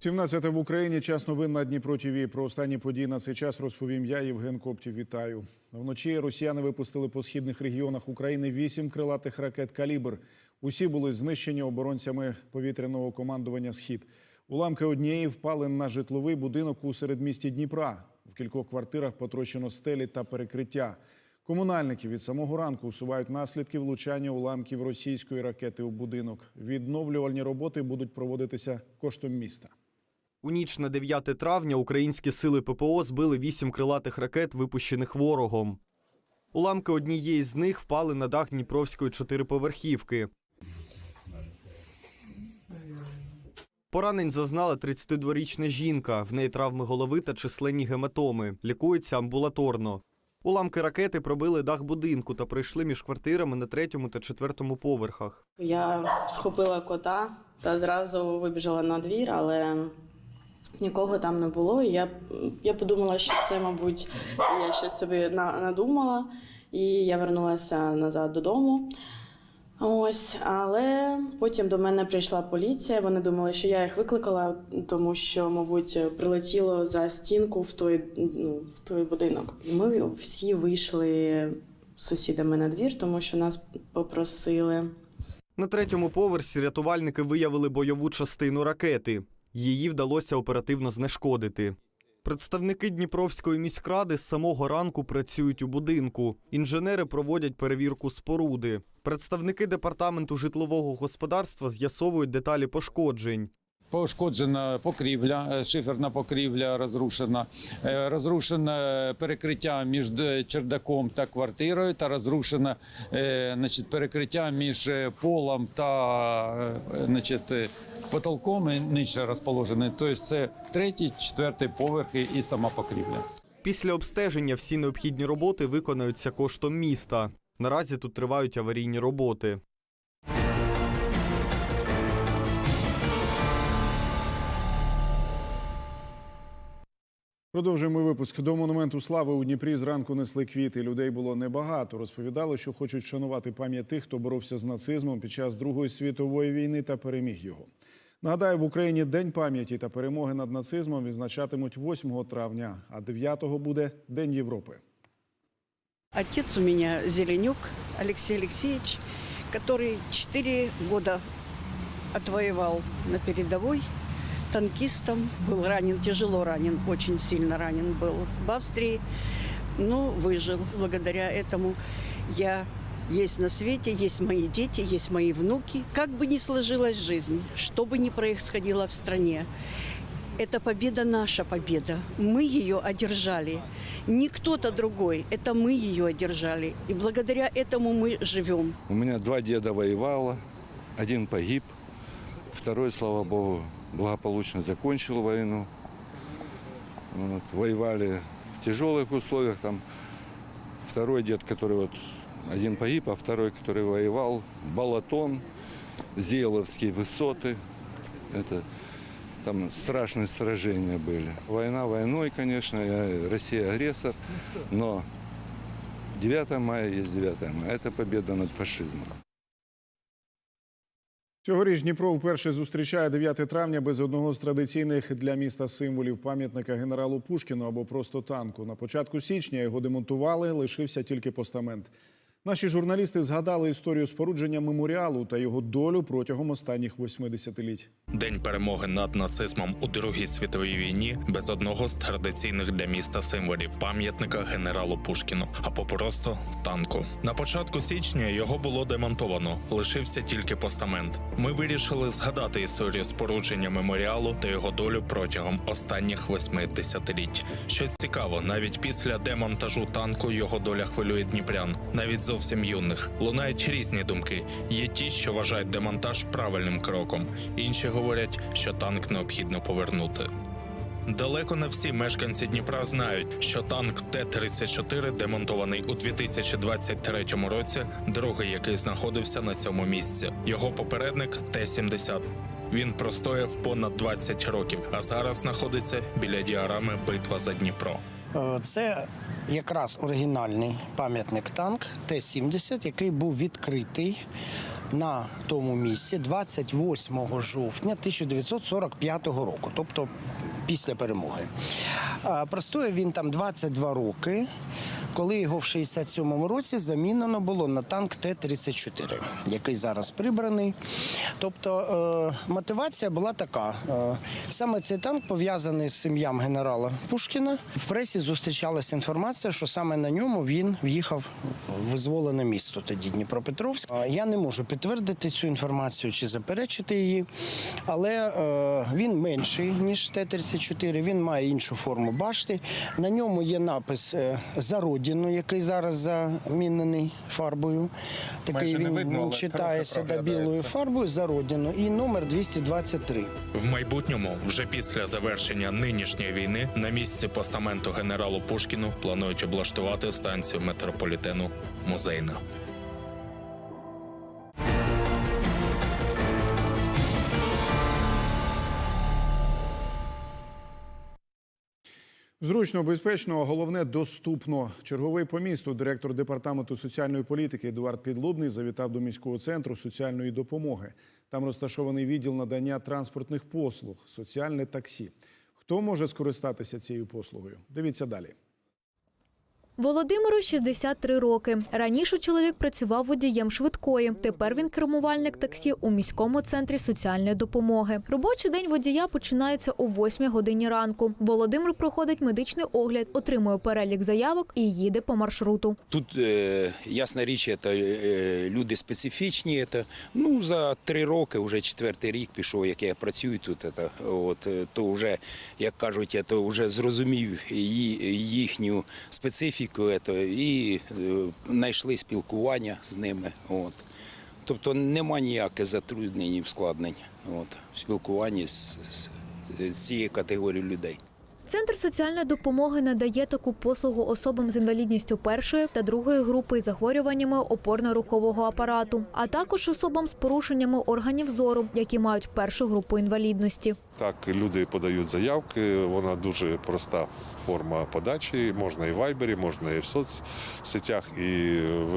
17 в Україні. Час новин на Дніпро ТВ. Про останні події на цей час розповім я, Євген Коптів. Вітаю. Вночі росіяни випустили по східних регіонах України вісім крилатих ракет «Калібр». Усі були знищені оборонцями повітряного командування «Схід». Уламки однієї впали на житловий будинок у середмісті Дніпра. В кількох квартирах потрощено стелі та перекриття. Комунальники від самого ранку усувають наслідки влучання уламків російської ракети у будинок. Відновлювальні роботи будуть проводитися коштом міста. У ніч на 9 травня українські сили ППО збили вісім крилатих ракет, випущених ворогом. Уламки однієї з них впали на дах Дніпровської чотириповерхівки. Поранень зазнала 32-річна жінка. В неї травми голови та численні гематоми. Лікується амбулаторно. Уламки ракети пробили дах будинку та пройшли між квартирами на третьому та четвертому поверхах. Я схопила кота та зразу вибіжала на двір, але нікого там не було. І я, я подумала, що це, мабуть, я щось собі на- надумала, і я вернулася назад додому. Ось, але потім до мене прийшла поліція. Вони думали, що я їх викликала, тому що, мабуть, прилетіло за стінку в той, ну, в той будинок. І ми всі вийшли сусідами на двір, тому що нас попросили. На третьому поверсі рятувальники виявили бойову частину ракети. Її вдалося оперативно знешкодити. Представники Дніпровської міськради з самого ранку працюють у будинку. Інженери проводять перевірку споруди. Представники департаменту житлового господарства з'ясовують деталі пошкоджень. Пошкоджена покрівля, е, шиферна покрівля розрушена, е, розрушене перекриття між чердаком та квартирою, та розрушене е, значить, перекриття між е, полом та е, значить, е, потолком і нижче розположене. Тобто це третій, четвертий поверхи і сама покрівля. Після обстеження всі необхідні роботи виконаються коштом міста. Наразі тут тривають аварійні роботи. Продовжуємо випуск. До монументу слави у Дніпрі зранку несли квіти. Людей було небагато. Розповідали, що хочуть шанувати пам'ять тих, хто боровся з нацизмом під час Другої світової війни та переміг його. Нагадаю, в Україні День пам'яті та перемоги над нацизмом відзначатимуть 8 травня, а 9-го буде День Європи. Отец у меня Зеленюк Алексей Алексеевич, который четыре года отвоевал на передовой танкистом, был ранен, тяжело ранен, очень сильно ранен был в Австрии, но выжил. Благодаря этому я есть на свете, есть мои дети, есть мои внуки. Как бы ни сложилась жизнь, что бы ни происходило в стране, это победа наша победа. Мы ее одержали. Не кто-то другой. Это мы ее одержали. И благодаря этому мы живем. У меня два деда воевало, один погиб, второй, слава богу, благополучно закончил войну. Вот, воевали в тяжелых условиях. Там второй дед, который вот один погиб, а второй, который воевал, Балатон, Зеловские высоты. Это там страшные сражения были. Война войной, конечно, Россия агрессор, но 9 мая есть 9 мая. Это победа над фашизмом. Цьогоріч Дніпро вперше зустрічає 9 травня без одного з традиційних для міста символів пам'ятника генералу Пушкіну або просто танку. На початку січня його демонтували, лишився тільки постамент. Наші журналісти згадали історію спорудження меморіалу та його долю протягом останніх 80-літь. День перемоги над нацизмом у Другій світовій війні без одного з традиційних для міста символів пам'ятника генералу Пушкіну або просто танку. На початку січня його було демонтовано, лишився тільки постамент. Ми вирішили згадати історію спорудження меморіалу та його долю протягом останніх восьми десятиліть. Що цікаво, навіть після демонтажу танку його доля хвилює дніпрян, навіть зовсім юних. Лунають різні думки. Є ті, що вважають демонтаж правильним кроком, інші говорять, що танк необхідно повернути. Далеко не всі мешканці Дніпра знають, що танк Т-34 демонтований у 2023 році, другий, який знаходився на цьому місці. Його попередник Т-70. Він простояв понад 20 років, а зараз знаходиться біля діарами Битва за Дніпро. Е, Це якраз оригінальний пам'ятник танк Т-70, який був відкритий на тому місці 28 жовтня 1945 року, тобто після перемоги. А Простояв він там 22 роки, коли його в 67-му році замінено було на танк Т-34, який зараз прибраний. Тобто е, мотивація була така. Е, саме цей танк пов'язаний з ім'ям генерала Пушкіна. В пресі зустрічалася інформація, що саме на ньому він в'їхав в визволене місто тоді Дніпропетровськ. Е, Я не можу підтвердити цю інформацію чи заперечити її, але він менший ніж Т-34, він має іншу форму башти. На ньому є напис е, за який зараз замінений фарбою. Такий Майже не він видно, але читається трохи да, білою проглядається. фарбою за родину. І номер 223. В майбутньому, вже після завершення нинішньої війни, на місці постаменту генералу Пушкіну планують облаштувати станцію метрополітену музейна. Зручно, безпечно, а головне доступно. Черговий по місту директор департаменту соціальної політики Едуард Підлубний завітав до міського центру соціальної допомоги. Там розташований відділ надання транспортних послуг, соціальне таксі. Хто може скористатися цією послугою? Дивіться далі. Володимиру 63 роки. Раніше чоловік працював водієм швидкої. Тепер він кермувальник таксі у міському центрі соціальної допомоги. Робочий день водія починається о 8 годині ранку. Володимир проходить медичний огляд, отримує перелік заявок і їде по маршруту. Тут, е, ясна річ, це е, люди специфічні. Це, ну, за три роки, вже четвертий рік пішов, як я працюю тут. Це, от, то вже, як кажуть, я то вже зрозумів їхню специфіку це, і е, знайшли спілкування з ними. От. Тобто нема ніяких затруднень і ускладнень от, в спілкуванні з, з, з цією категорією людей. Центр соціальної допомоги надає таку послугу особам з інвалідністю першої та другої групи із захворюваннями опорно-рухового апарату, а також особам з порушеннями органів зору, які мають першу групу інвалідності. Так, люди подають заявки, вона дуже проста форма подачі. Можна і в Вайбері, можна і в соцсетях, і в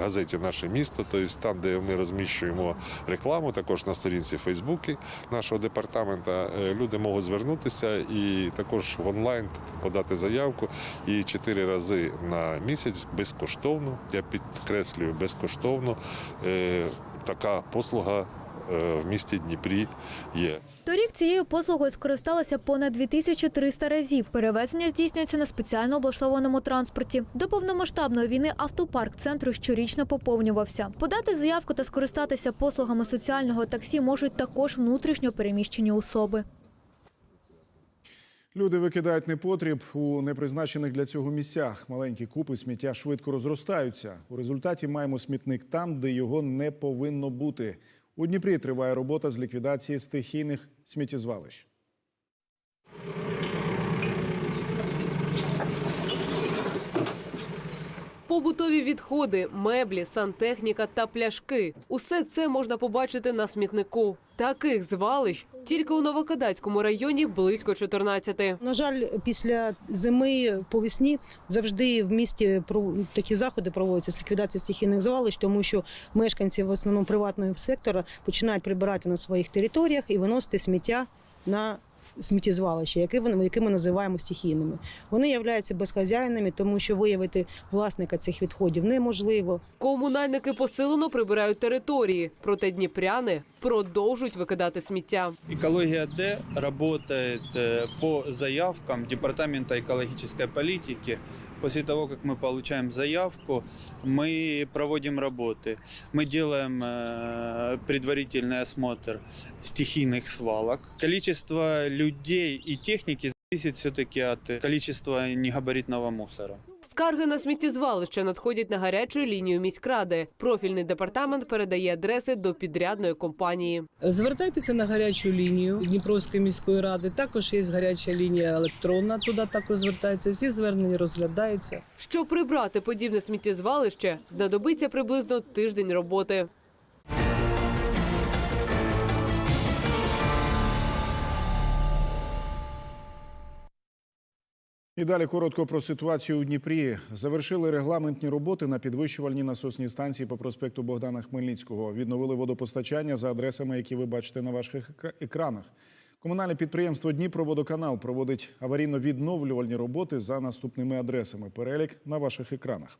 газеті Наше місто, тобто там, де ми розміщуємо рекламу, також на сторінці Фейсбуці нашого департамента. е, Люди можуть звернутися і також в онлайн подати заявку. І чотири рази на місяць безкоштовно, я підкреслюю, безкоштовно е, така послуга е, в місті Дніпрі є. Торік цією послугою скористалося понад 2300 разів. Перевезення здійснюється на спеціально облаштованому транспорті. До повномасштабної війни автопарк центру щорічно поповнювався. Подати заявку та скористатися послугами соціального таксі можуть також внутрішньо переміщені особи. Люди викидають непотріб у непризначених для цього місцях. Маленькі купи сміття швидко розростаються. У результаті маємо смітник там, де його не повинно бути. У Дніпрі триває робота з ліквідації стихійних сміттєзвалищ. Побутові відходи, меблі, сантехніка та пляшки – усе це можна побачити на смітнику. Таких звалищ тільки у Новокадацькому районі близько 14. На жаль, після зими по весні завжди в місті такі заходи проводяться з ліквідації стихійних звалищ, тому що мешканці в основному приватного сектора починають прибирати на своїх територіях і виносити сміття на сміттєзвалища, які вони які ми називаємо стихійними. Вони являються безхазяйними, тому що виявити власника цих відходів неможливо. Комунальники посилено прибирають території, проте дніпряни продовжують викидати сміття. Экология Д работает э, по заявкам Департамента экологической политики. После того, как мы получаем заявку, мы проводим работы. Мы делаем э, предварительный осмотр стихийных свалок. Количество людей и техники зависит все-таки от количества негабаритного мусора. Скарги на сміттєзвалище надходять на гарячу лінію міськради. Профільний департамент передає адреси до підрядної компанії. Звертайтеся на гарячу лінію Дніпровської міської ради. Також є гаряча лінія електронна. Туди також звертаються. Всі звернення розглядаються. Щоб прибрати подібне сміттєзвалище, знадобиться приблизно тиждень роботи. І далі коротко про ситуацію у Дніпрі. Завершили регламентні роботи на підвищувальній насосній станції по проспекту Богдана Хмельницького. Відновили водопостачання за адресами, які ви бачите на ваших екра- екранах. Комунальне підприємство Дніпроводоканал проводить аварійно-відновлювальні роботи за наступними адресами. Перелік на ваших екранах.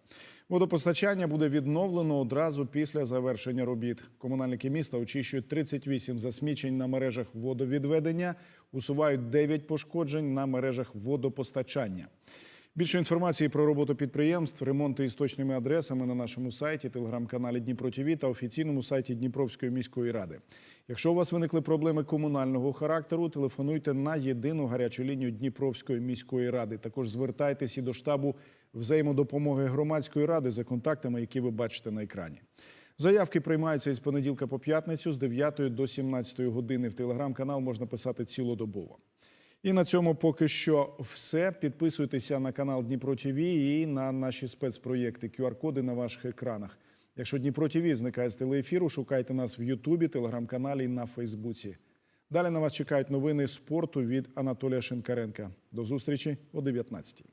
Водопостачання буде відновлено одразу після завершення робіт. Комунальники міста очищують 38 засмічень на мережах водовідведення, усувають 9 пошкоджень на мережах водопостачання. Більше інформації про роботу підприємств, ремонти із точними адресами на нашому сайті, телеграм-каналі Дніпро ТВ та офіційному сайті Дніпровської міської ради. Якщо у вас виникли проблеми комунального характеру, телефонуйте на єдину гарячу лінію Дніпровської міської ради. Також звертайтеся і до штабу взаємодопомоги громадської ради за контактами, які ви бачите на екрані. Заявки приймаються із понеділка по п'ятницю з 9 до 17 години. В телеграм-канал можна писати цілодобово. І на цьому поки що все. Підписуйтеся на канал Дніпро ТВ і на наші спецпроєкти. QR-коди на ваших екранах. Якщо Дніпро ТВ зникає з телеефіру, шукайте нас в Ютубі, телеграм-каналі і на Фейсбуці. Далі на вас чекають новини спорту від Анатолія Шинкаренка. До зустрічі о 19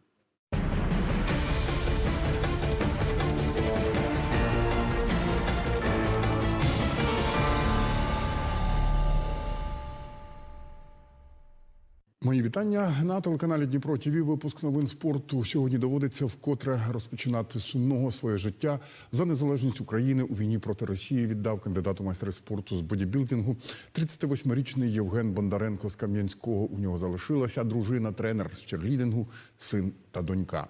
Мої вітання на телеканалі Дніпро ТВ. Випуск новин спорту. Сьогодні доводиться вкотре розпочинати сумного своє життя за незалежність України у війні проти Росії. Віддав кандидату майстри спорту з бодібілдингу. 38-річний Євген Бондаренко з Кам'янського. У нього залишилася дружина, тренер з черлідингу, син та донька.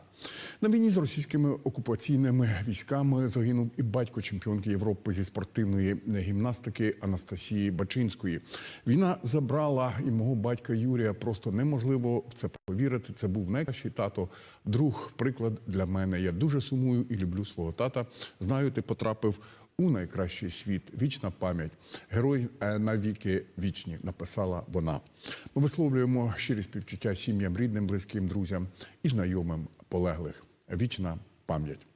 На війні з російськими окупаційними військами загинув і батько чемпіонки Європи зі спортивної гімнастики Анастасії Бачинської. Війна забрала і мого батька Юрія. Просто неможливо в це повірити. Це був найкращий тато, друг, приклад для мене. Я дуже сумую і люблю свого тата. Знаю, ти потрапив у найкращий світ. Вічна пам'ять. Герой е, навіки вічні, написала вона. Ми висловлюємо щирі співчуття сім'ям, рідним, близьким, друзям і знайомим полеглих. Вічна пам'ять.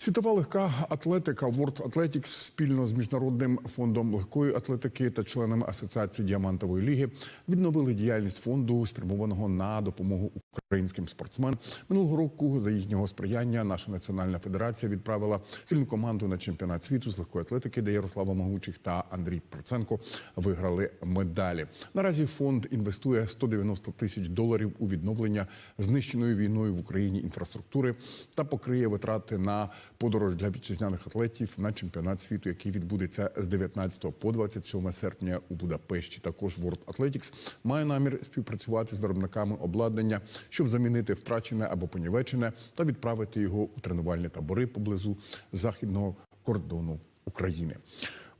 Світова легка атлетика World Athletics спільно з міжнародним фондом легкої атлетики та членами асоціації діамантової ліги відновили діяльність фонду, спрямованого на допомогу українським спортсменам. Минулого року за їхнього сприяння наша національна федерація відправила сильну команду на чемпіонат світу з легкої атлетики, де Ярослава Могучих та Андрій Проценко виграли медалі. Наразі фонд інвестує 190 тисяч доларів у відновлення знищеної війною в Україні інфраструктури та покриє витрати на подорож для вітчизняних атлетів на чемпіонат світу, який відбудеться з 19 по 27 серпня у Будапешті. Також World Athletics має намір співпрацювати з виробниками обладнання, щоб замінити втрачене або понівечене та відправити його у тренувальні табори поблизу західного кордону України.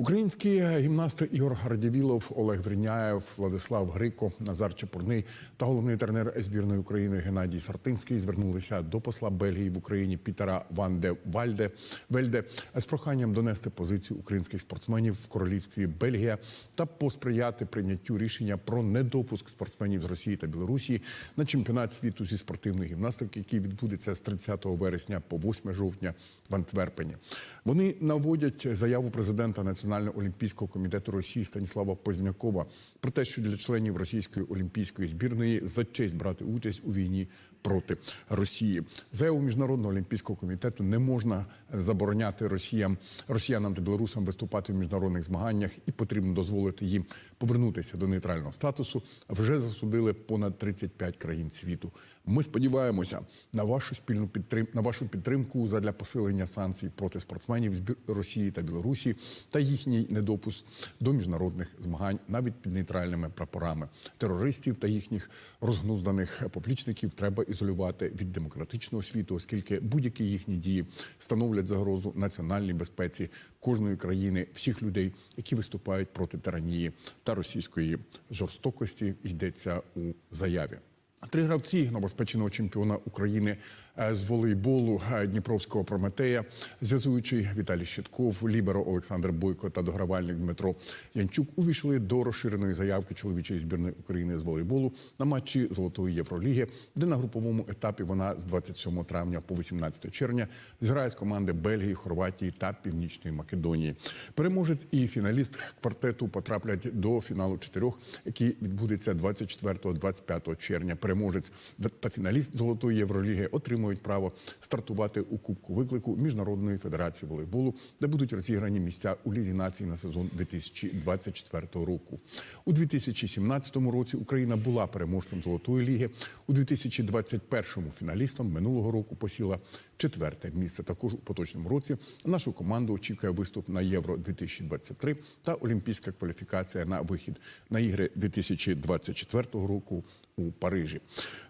Українські гімнасти Ігор Радівілов, Олег Вріняєв, Владислав Грико, Назар Чепурний та головний тренер збірної України Геннадій Сартинський звернулися до посла Бельгії в Україні Пітера Ван де Вальде Вельде з проханням донести позицію українських спортсменів в королівстві Бельгія та посприяти прийняттю рішення про недопуск спортсменів з Росії та Білорусі на чемпіонат світу зі спортивної гімнастики, який відбудеться з 30 вересня по 8 жовтня в Антверпені. Вони наводять заяву президента Національного олімпійського комітету Росії Станіслава Познякова про те, що для членів російської олімпійської збірної за честь брати участь у війні проти Росії. Заяву міжнародного олімпійського комітету не можна забороняти росіям, росіянам та білорусам виступати в міжнародних змаганнях, і потрібно дозволити їм повернутися до нейтрального статусу. Вже засудили понад 35 країн світу. Ми сподіваємося на вашу спільну підтримку на вашу підтримку задля посилення санкцій проти спортсменів з Росії та Білорусі та їхній недопуск до міжнародних змагань навіть під нейтральними прапорами. Терористів та їхніх розгнузданих поплічників треба ізолювати від демократичного світу, оскільки будь-які їхні дії становлять загрозу національній безпеці кожної країни, всіх людей, які виступають проти тиранії та російської жорстокості, йдеться у заяві. Три гравці новоспеченого чемпіона України е, з волейболу е, Дніпровського Прометея, зв'язуючий Віталій Щитков, ліберо Олександр Бойко та догравальник Дмитро Янчук увійшли до розширеної заявки чоловічої збірної України з волейболу на матчі Золотої Євроліги, де на груповому етапі вона з 27 травня по 18 червня зграє з команди Бельгії, Хорватії та Північної Македонії. Переможець і фіналіст квартету потраплять до фіналу чотирьох, який відбудеться 24-25 червня. Переможець та фіналіст Золотої Євроліги отримують право стартувати у Кубку виклику Міжнародної федерації волейболу, де будуть розіграні місця у Лізі націй на сезон 2024 року. У 2017 році Україна була переможцем Золотої ліги. У 2021-му фіналістом минулого року посіла четверте місце. Також у поточному році нашу команду очікує виступ на Євро 2023 та олімпійська кваліфікація на вихід на ігри 2024 року у Парижі.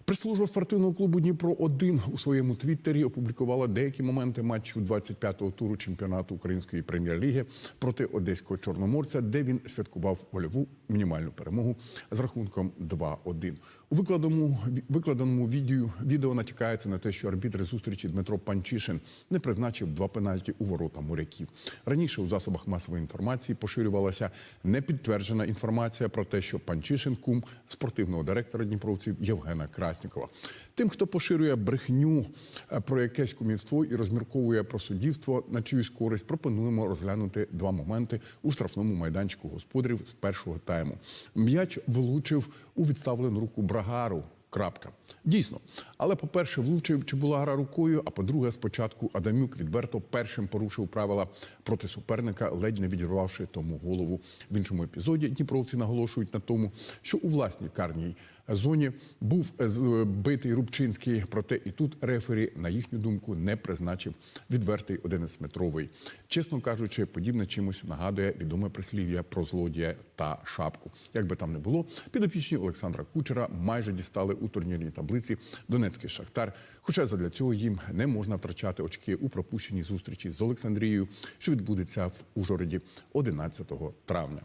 Прес-служба спортивного клубу Дніпро 1 у своєму твіттері опублікувала деякі моменти матчу 25-го туру чемпіонату української прем'єр-ліги проти одеського чорноморця, де він святкував вольову мінімальну перемогу з рахунком 2-1. У викладеному, викладеному відео, відео натякається на те, що арбітр зустрічі Дмитро Панчишин не призначив два пенальті у ворота моряків. Раніше у засобах масової інформації поширювалася непідтверджена інформація про те, що Панчишин кум спортивного директора Дніпровців Євгена Краснікова. Тим, хто поширює брехню е, про якесь кумівство і розмірковує про суддівство на чиюсь користь, пропонуємо розглянути два моменти у штрафному майданчику господарів з першого тайму. М'яч влучив у відставлену руку Брагару. Крапка. Дійсно. Але, по-перше, влучив чи була гра рукою, а по-друге, спочатку Адамюк відверто першим порушив правила проти суперника, ледь не відірвавши тому голову. В іншому епізоді дніпровці наголошують на тому, що у власній карній зоні був е, збитий Рубчинський, проте і тут рефері, на їхню думку, не призначив відвертий 11-метровий. Чесно кажучи, подібне чимось нагадує відоме прислів'я про злодія та шапку. Як би там не було, підопічні Олександра Кучера майже дістали у турнірній таблиці Донецький Шахтар. Хоча задля цього їм не можна втрачати очки у пропущеній зустрічі з Олександрією, що відбудеться в Ужгороді 11 травня.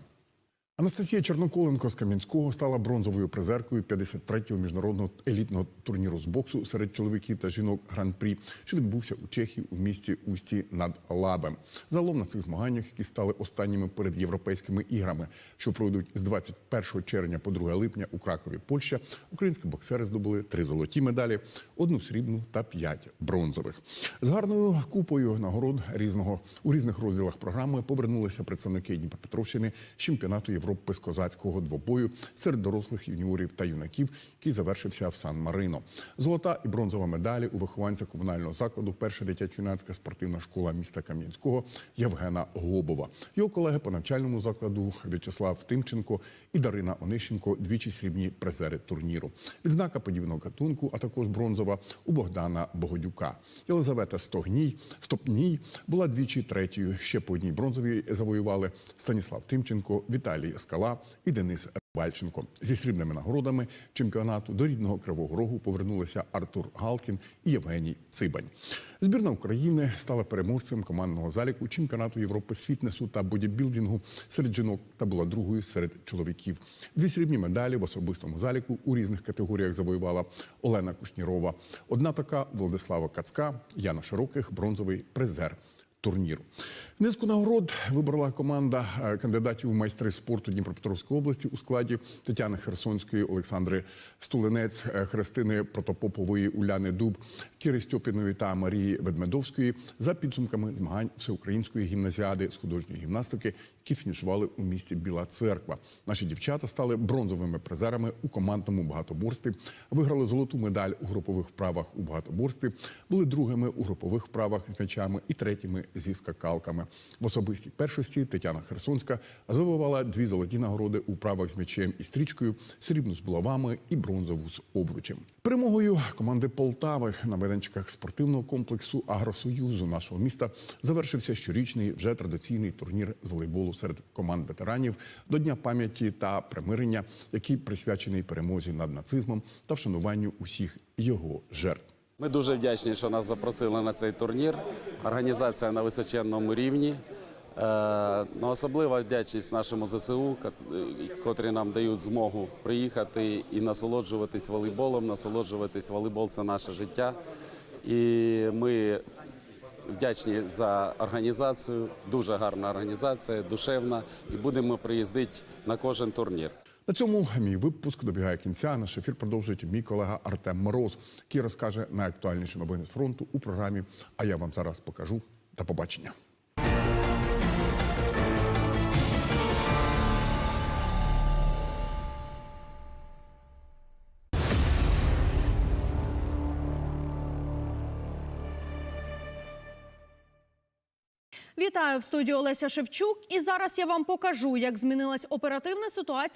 Анастасія Черноколенко з Кам'янського стала бронзовою призеркою 53-го міжнародного елітного турніру з боксу серед чоловіків та жінок гран-прі, що відбувся у Чехії у місті Усті над Лабем. Загалом на цих змаганнях, які стали останніми перед європейськими іграми, що пройдуть з 21 червня по 2 липня у Кракові, Польща, українські боксери здобули три золоті медалі, одну срібну та п'ять бронзових. З гарною купою нагород різного у різних розділах програми повернулися представники Дніпропетровщини з чемпіонату Європи з козацького двобою серед дорослих юніорів та юнаків, який завершився в Сан-Марино. Золота і бронзова медалі у вихованця комунального закладу перша дитячо-юнацька спортивна школа міста Кам'янського Євгена Гобова. Його колеги по навчальному закладу В'ячеслав Тимченко і Дарина Онищенко двічі срібні призери турніру. Відзнака подібного гатунку, а також бронзова у Богдана Богодюка. Єлизавета Стогній Стопній була двічі третьою. Ще по одній бронзовій завоювали Станіслав Тимченко, Віталій Скала і Денис Бальченко. Зі срібними нагородами чемпіонату до рідного Кривого Рогу повернулися Артур Галкін і Євгеній Цибань. Збірна України стала переможцем командного заліку чемпіонату Європи з фітнесу та бодібілдингу серед жінок та була другою серед чоловіків. Дві срібні медалі в особистому заліку у різних категоріях завоювала Олена Кушнірова. Одна така Владислава Кацка, Яна Широких, бронзовий призер турніру. Низку нагород вибрала команда е, кандидатів у майстри спорту Дніпропетровської області у складі Тетяни Херсонської, Олександри Стулинець, е, Христини Протопопової, Уляни Дуб, Кіри Стьопіної та Марії Ведмедовської за підсумками змагань всеукраїнської гімназіади з художньої гімнастики, які фінішували у місті Біла Церква. Наші дівчата стали бронзовими призерами у командному багатоборстві, виграли золоту медаль у групових вправах у багатоборстві, були другими у групових вправах з м'ячами і третіми зі скакалками. В особистій першості Тетяна Херсонська завоювала дві золоті нагороди у вправах з м'ячем і стрічкою, срібну з булавами і бронзову з обручем. Перемогою команди Полтави на майданчиках спортивного комплексу Агросоюзу нашого міста завершився щорічний вже традиційний турнір з волейболу серед команд ветеранів до Дня пам'яті та примирення, який присвячений перемозі над нацизмом та вшануванню усіх його жертв. Ми дуже вдячні, що нас запросили на цей турнір. Організація на височенному рівні. Е, ну, особлива вдячність нашому ЗСУ, котрі нам дають змогу приїхати і насолоджуватись волейболом, насолоджуватись волейбол це наше життя. І ми вдячні за організацію. Дуже гарна організація, душевна, і будемо приїздити на кожен турнір. На цьому мій випуск добігає кінця. Наш ефір продовжує мій колега Артем Мороз, який розкаже найактуальніші новини з фронту у програмі. А я вам зараз покажу. До побачення. Вітаю в студії Олеся Шевчук. І зараз я вам покажу, як змінилась оперативна ситуація